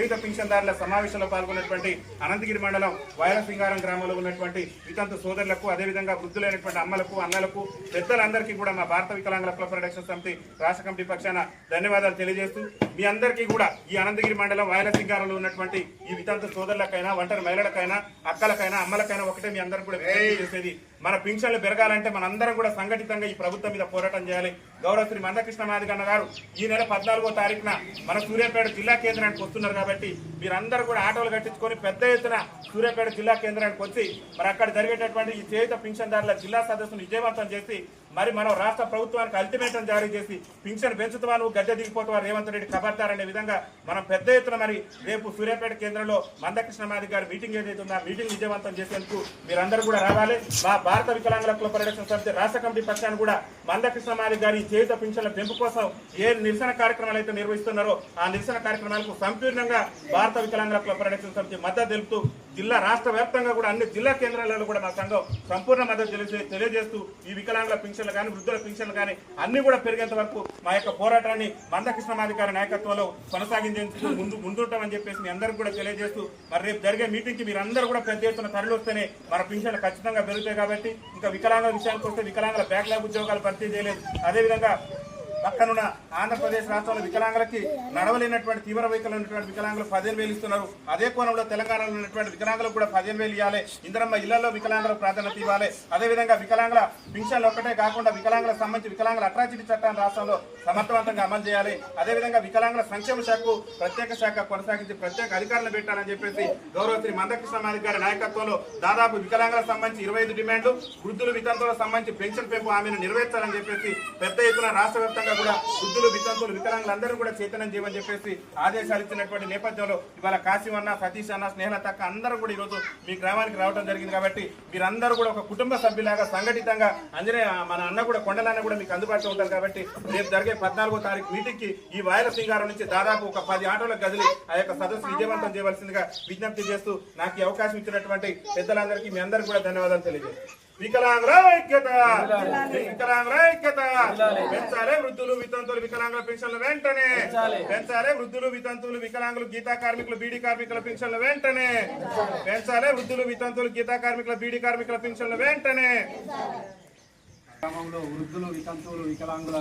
వివిధ పింఛన్దారుల సమావేశంలో పాల్గొన్నటువంటి అనంతగిరి మండలం వైరసింగారం గ్రామంలో ఉన్నటువంటి వితంతు సోదరులకు అదేవిధంగా వృద్ధులైనటువంటి అమ్మలకు అన్నలకు పెద్దలందరికీ కూడా మా భారత వికలాంగుల క్లబ్ ప్రొడక్షన్ సమితి రాష్ట్ర కమిటీ పక్షాన ధన్యవాదాలు తెలియజేస్తూ మీ అందరికీ కూడా ఈ అనంతగిరి మండలం వైరసింగారంలో ఉన్నటువంటి ఈ వితంతు సోదరులకైనా ఒంటరి మహిళలకైనా అక్కలకైనా అమ్మలకైనా ఒకటే మీ అందరూ కూడా చేసేది. మన పింఛన్లు పెరగాలంటే మనందరం కూడా సంఘటితంగా ఈ ప్రభుత్వం మీద పోరాటం చేయాలి. గౌరవ శ్రీ మందకృష్ణ మాదిగన్న గారు ఈ నెల పద్నాలుగో తారీఖున మన సూర్యాపేట జిల్లా కేంద్రానికి వస్తున్నారు కాబట్టి మీరందరూ కూడా ఆటోలు కట్టించుకొని పెద్ద ఎత్తున సూర్యాపేట జిల్లా కేంద్రానికి వచ్చి మరి అక్కడ జరిగేటటువంటి ఈ చేయుత పింఛన్దారుల జిల్లా సదస్సును విజయవంతం చేసి మరి మనం రాష్ట్ర ప్రభుత్వానికి అల్టిమేటం జారీ చేసి పింఛన్ పెంచుతావా నువ్వు గద్దె దిగిపోతావా రేవంత్ రెడ్డి ఖబర్దార్ విధంగా మనం పెద్ద ఎత్తున మరి రేపు సూర్యాపేట కేంద్రంలో మందకృష్ణ మాది గారి మీటింగ్ ఏదైతే ఉందో ఆ మీటింగ్ విజయవంతం చేసేందుకు మీరందరూ కూడా రావాలి. మా భారత వికలాంగుల కుల పరిరక్షణ సమితి రాష్ట్ర కమిటీ పక్షాన్ని కూడా మందకృష్ణ మాది గారి చేత పింఛన్ల పెంపు కోసం ఏ నిరసన కార్యక్రమాలు అయితే నిర్వహిస్తున్నారో ఆ నిరసన కార్యక్రమాలకు సంపూర్ణంగా భారత వికలాంగుల కుల పరిరక్షణ సమితి మద్దతు తెలుపుతూ జిల్లా రాష్ట్ర వ్యాప్తంగా కూడా అన్ని జిల్లా కేంద్రాలలో కూడా మా సంఘం సంపూర్ణ మద్దతు తెలియజే తెలియజేస్తూ ఈ వికలాంగుల పింఛన్లు కానీ వృద్ధుల పింఛన్లు కానీ అన్ని కూడా పెరిగేంత వరకు మా యొక్క పోరాటాన్ని మందకృష్ణమాధికారి నాయకత్వంలో కొనసాగించేందుకు ముందు ముందుంటామని చెప్పేసి మీ అందరికీ కూడా తెలియజేస్తూ మరి రేపు జరిగే మీటింగ్కి మీరందరూ కూడా పెద్ద ఎత్తున తరలి వస్తేనే మన పింఛన్లు ఖచ్చితంగా పెరుగుతాయి కాబట్టి ఇంకా వికలాంగుల విషయానికి వస్తే వికలాంగుల బ్యాక్లాగ్ ఉద్యోగాలు భర్తీ చేయలేదు. అదేవిధంగా పక్కనున్న ఆంధ్రప్రదేశ్ రాష్ట్రంలో వికలాంగులకి నడవలేనటువంటి తీవ్ర వైకల్యం ఉన్నటువంటి వికలాంగులు పదిహేను వేలు ఇస్తున్నారు. అదే కోణంలో తెలంగాణలో ఉన్నటువంటి వికలాంగులకు కూడా పదిహేను వేలు ఇవ్వాలి. ఇందరమ్మ ఇళ్ళలో వికలాంగులకు ప్రాధాన్యత ఇవ్వాలి. అదేవిధంగా వికలాంగుల పింఛన్లు ఒక్కటే కాకుండా వికలాంగులకు సంబంధించి వికలాంగుల అట్రాసిటీ చట్టాన్ని రాష్ట్రంలో సమర్థవంతంగా అమలు చేయాలి. అదేవిధంగా వికలాంగుల సంక్షేమ శాఖకు ప్రత్యేక శాఖ కొనసాగించి ప్రత్యేక అధికారులు పెట్టాలని చెప్పేసి గౌరవ శ్రీ మందకృష్ణ మాదిక్ గారి నాయకత్వంలో దాదాపు వికలాంగులకు సంబంధించి ఇరవై ఐదు డిమాండ్లు వృద్ధులు వితంతులకు సంబంధించి పెన్షన్ పెంపు హామీని నెరవేర్చాలని చెప్పేసి పెద్ద ఎత్తున రాష్ట్ర అంతా కూడా వృద్ధులు వితంతులు వికలాంగులందరూ కూడా చైతన్యం చేయమని చెప్పేసి ఆదేశాలు ఇచ్చినటువంటి నేపథ్యంలో ఇవాళ కాశీ అన్న సతీష్ అన్న స్నేహలత అక్క అందరూ కూడా ఈరోజు మీ గ్రామానికి రావడం జరిగింది కాబట్టి మీరందరూ కూడా ఒక కుటుంబ సభ్యులాగా సంఘటితంగా అంజనే మన అన్న కూడా కొండలన్న కూడా మీకు అందుబాటులో ఉంటారు కాబట్టి రేపు జరిగే పద్నాలుగో తారీఖు మీటింగ్కి ఈ వైర సింగారం నుంచి దాదాపు ఒక పది ఆటోలకు గదిలి ఆ యొక్క సదస్సు విజయవంతం చేయవలసిందిగా విజ్ఞప్తి చేస్తూ నాకు ఈ అవకాశం ఇచ్చినటువంటి పెద్దలందరికీ మీ అందరికీ కూడా ధన్యవాదాలు తెలియజేస్తాను వికలాంగుల ఐక్యత. వికలాంగుల ఐక్యత. పెంచాలే వృద్ధులు వితంతులు వికలాంగుల పెన్షన్లు వెంటనే. పెంచాలే. వృద్ధులు వితంతులు వికలాంగులు గీతా కార్మికులు బీడీ కార్మికుల పెన్షన్లు వెంటనే. పెంచాలే. వృద్ధులు వితంతులు గీతా కార్మికుల బీడీ కార్మికుల పెన్షన్లు వెంటనే. గ్రామంలో వృద్ధులు వితంతువులు వికలాంగుల